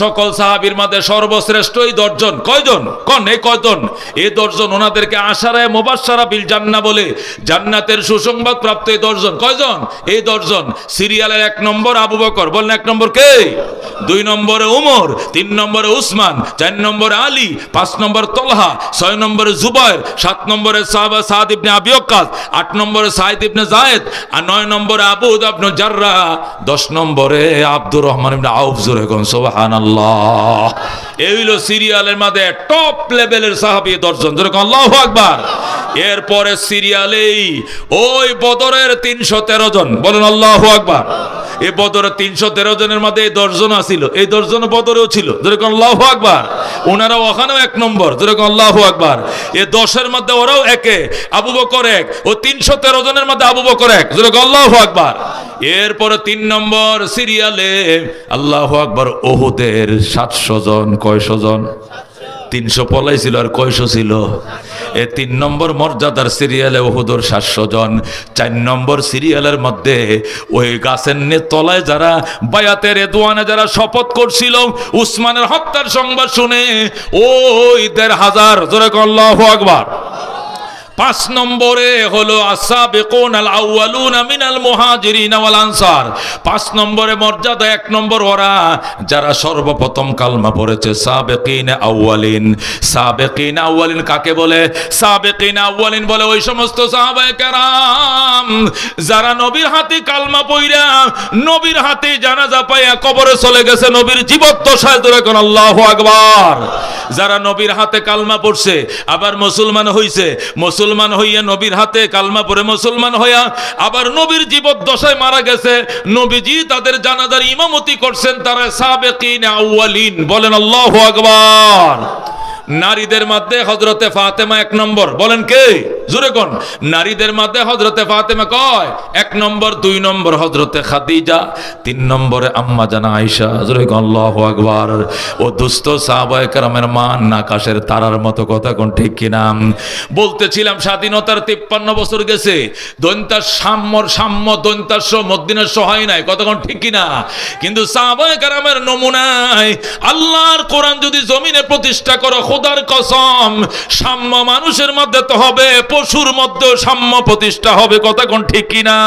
সকল সাহাবীর মধ্যে সর্বশ্রেষ্ঠ এই দর্জন। কয়জন? কন এই কয়জন? এই দর্জন ওনাদেরকে আশারায় মোবাসারা বিল জান্না বলে জান্নাতের সুসংবাদ প্রাপ্ত এই দর্জন। কয়জন? এই দর্জন সিরিয়ালের এক নম্বর আবু বকর। বলেন এক নম্বর কে? দুই নম্বরে উমর, তিন নম্বরে উসমান, চার নম্বরে আলী, পাঁচ নম্বর তলহা, ছয় নম্বরে জুবাইর, সাত নম্বরে সাহাবা সাদ ইবনে আবি ওয়াক্কাস আট নম্বরে সাইদ ইবনে জায়েদ আর নয় নম্বরে আবু ইবনে জাররা দশ নম্বরে আব্দুর রহমান ইবনে আউফ জোরে কোন সুবহানাল্লাহ এই হইল সিরিয়ালের মধ্যে টপ লেভেলের সাহাবী দর্জন জোরে কোন আল্লাহু আকবার। এরপরে সিরিয়ালেই ওই বদরের তিনশো তেরো জন, বলেন আল্লাহ আকবার। এই বদরে তিনশো তেরো জনের মধ্যে এই দশজন আসিল এই দশজন বদরেও ছিল, যেরকম আল্লাহ আকবার। ওনারা ওখানেও এক নম্বর, যেরকম আল্লাহ আকবার। এই দশের মধ্যে ওরাও একে, আবু বকর এক, ও তিনশো তেরো জনের মধ্যে আবু বকর এক, যেরকম আল্লাহ আকবার। এরপরে তিন নম্বর সিরিয়ালে আল্লাহ আকবার ওহুদের সাতশো জন, কয়শো জন? তিনশো পলাই ছিল আর কয়শো ছিল? এ তিন নম্বর মর্যাদার সিরিয়ালে ওহুদর সাতশো জন। চার নম্বর সিরিয়ালের মধ্যে ওই গাছের নে তলায় যারা বায়াতের দোয়ানে যারা শপথ করছিল, উসমানের হত্যার সংবাদ শুনে ওই দেড় হাজার, জোরে আল্লাহু আকবার। পাঁচ নম্বরে হলো আসাবিকুন আল আউয়ালুনা মিনাল মুহাজিরিন আনসার। পাঁচ নম্বরে মর্যাদা, এক নম্বর ওরা যারা সর্বপ্রথম কালমা পড়েছে, সাবেকিন আউয়ালিন। সাবেকিন আউয়ালিন কাকে বলে? সাবেকিন আউয়ালিন বলে ওই সমস্ত সাহাবায়ে কেরাম। যারা নবীর হাতে কালমা পইরা নবীর হাতে জানাজা পাইয়া কবরে চলে গেছে, নবীর জীবদ্দশায় ধরে কোন আল্লাহু আকবার। যারা নবীর হাতে কালমা পড়ছে, আবার মুসলমান হইছে, মুসলমান হইয়া নবীর হাতে কালমা পড়ে মুসলমান হইয়া আবার নবীর জীবদ্দশায় মারা গেছে, নবীজি তাদের জানাজার ইমামতি করছেন, তারা সাবেকিন আউয়ালিন, বলেন আল্লাহ আকবার। নারীদের মধ্যে হজরতে ফাতেমা এক নম্বর। বলেন কে? জোরে কোন। নারীদের মধ্যে হজরতে ফাতেমা কয়? এক নম্বর, দুই নম্বর হজরতে খাদিজা, তিন নম্বরে আম্মা জানা জোরে কোন আকবার। ও দুস্থ সাহাবায়ে মান তারার মতো কথা কোন ঠিক কিনা? বলতেছিলাম স্বাধীনতার তিপ্পান্ন বছর গেছে। দৈন্তার সাম্যর সাম্য দৈন্তাস্য মদ্দিনের সহায় নাই কতক্ষণ ঠিক কিনা? কিন্তু সাহাবায়ে কেরামের নমুনায় আল্লাহর কোরআন যদি জমিনে প্রতিষ্ঠা করো খোদার কসম, সাম্য মানুষের মধ্যে তো হবে, পশুর মধ্যেও সাম্য প্রতিষ্ঠা হবে, কথা কোন ঠিক কিনা?